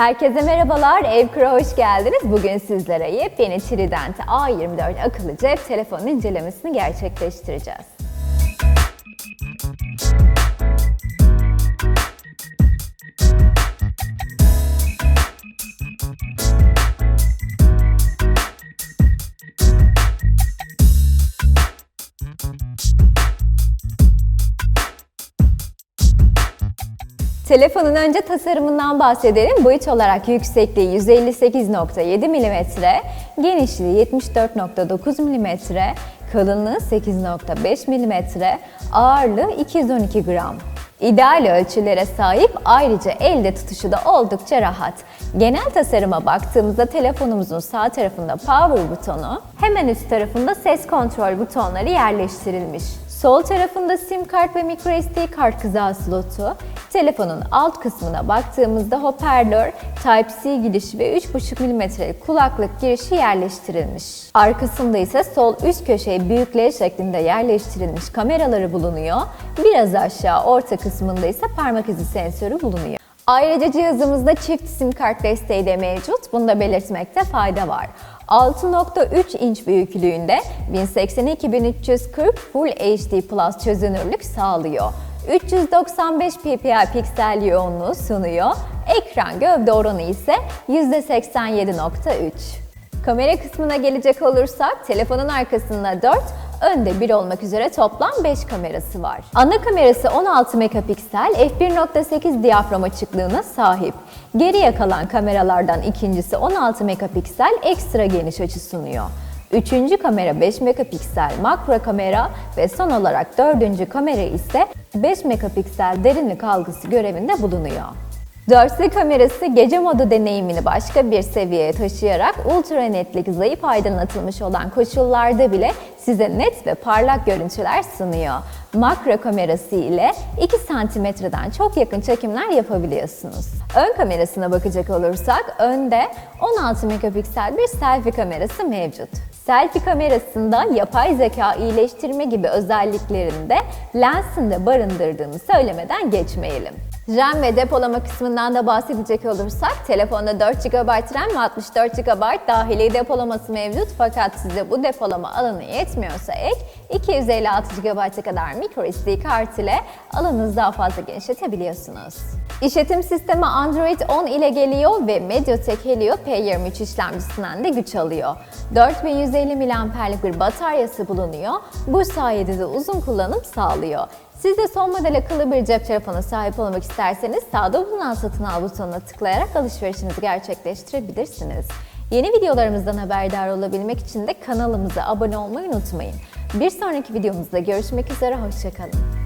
Herkese merhabalar, Evkura hoş geldiniz. Bugün sizlere yepyeni Trident A24 akıllı cep telefonu incelemesini gerçekleştireceğiz. Telefonun önce tasarımından bahsedelim. Boyut olarak yüksekliği 158.7 mm, genişliği 74.9 mm, kalınlığı 8.5 mm, ağırlığı 212 gram. İdeal ölçülere sahip ayrıca elde tutuşu da oldukça rahat. Genel tasarıma baktığımızda telefonumuzun sağ tarafında power butonu, hemen üst tarafında ses kontrol butonları yerleştirilmiş. Sol tarafında sim kart ve microSD kart kızağı slotu, telefonun alt kısmına baktığımızda hoparlör, Type-C girişi ve 3.5 mm'lik kulaklık girişi yerleştirilmiş. Arkasında ise sol üst köşeye büyük L şeklinde yerleştirilmiş kameraları bulunuyor. Biraz aşağı orta kısmında ise parmak izi sensörü bulunuyor. Ayrıca cihazımızda çift sim kart desteği de mevcut. Bunu da belirtmekte fayda var. 6.3 inç büyüklüğünde 1080-2340 Full HD Plus çözünürlük sağlıyor. 395 ppi piksel yoğunluğu sunuyor. Ekran gövde oranı ise %87.3. Kamera kısmına gelecek olursak telefonun arkasında 4, önde 1 olmak üzere toplam 5 kamerası var. Ana kamerası 16 megapiksel f1.8 diyafram açıklığına sahip. Geriye kalan kameralardan ikincisi 16 megapiksel ekstra geniş açı sunuyor. Üçüncü kamera 5 megapiksel makro kamera ve son olarak dördüncü kamera ise 5 megapiksel derinlik algısı görevinde bulunuyor. Dörtlü kamerası gece modu deneyimini başka bir seviyeye taşıyarak ultra netlik zayıf aydınlatılmış olan koşullarda bile size net ve parlak görüntüler sunuyor. Makro kamerası ile 2 santimetreden çok yakın çekimler yapabiliyorsunuz. Ön kamerasına bakacak olursak önde 16 megapiksel bir selfie kamerası mevcut. Selfie kamerasında yapay zeka iyileştirme gibi özelliklerinde lensinde barındırdığını söylemeden geçmeyelim. RAM ve depolama kısmından da bahsedecek olursak telefonda 4 GB RAM ve 64 GB dahili depolaması mevcut fakat size bu depolama alanı yetmiyorsa ek 256 GB'a kadar microSD kart ile alanınızı daha fazla genişletebiliyorsunuz. İşletim sistemi Android 10 ile geliyor ve Mediatek Helio P23 işlemcisinden de güç alıyor. 4150 mAh'lik bir bataryası bulunuyor. Bu sayede de uzun kullanım sağlıyor. Siz de son model akıllı bir cep telefonu sahip olmak isterseniz sağda bulunan satın al butonuna tıklayarak alışverişinizi gerçekleştirebilirsiniz. Yeni videolarımızdan haberdar olabilmek için de kanalımıza abone olmayı unutmayın. Bir sonraki videomuzda görüşmek üzere, hoşçakalın.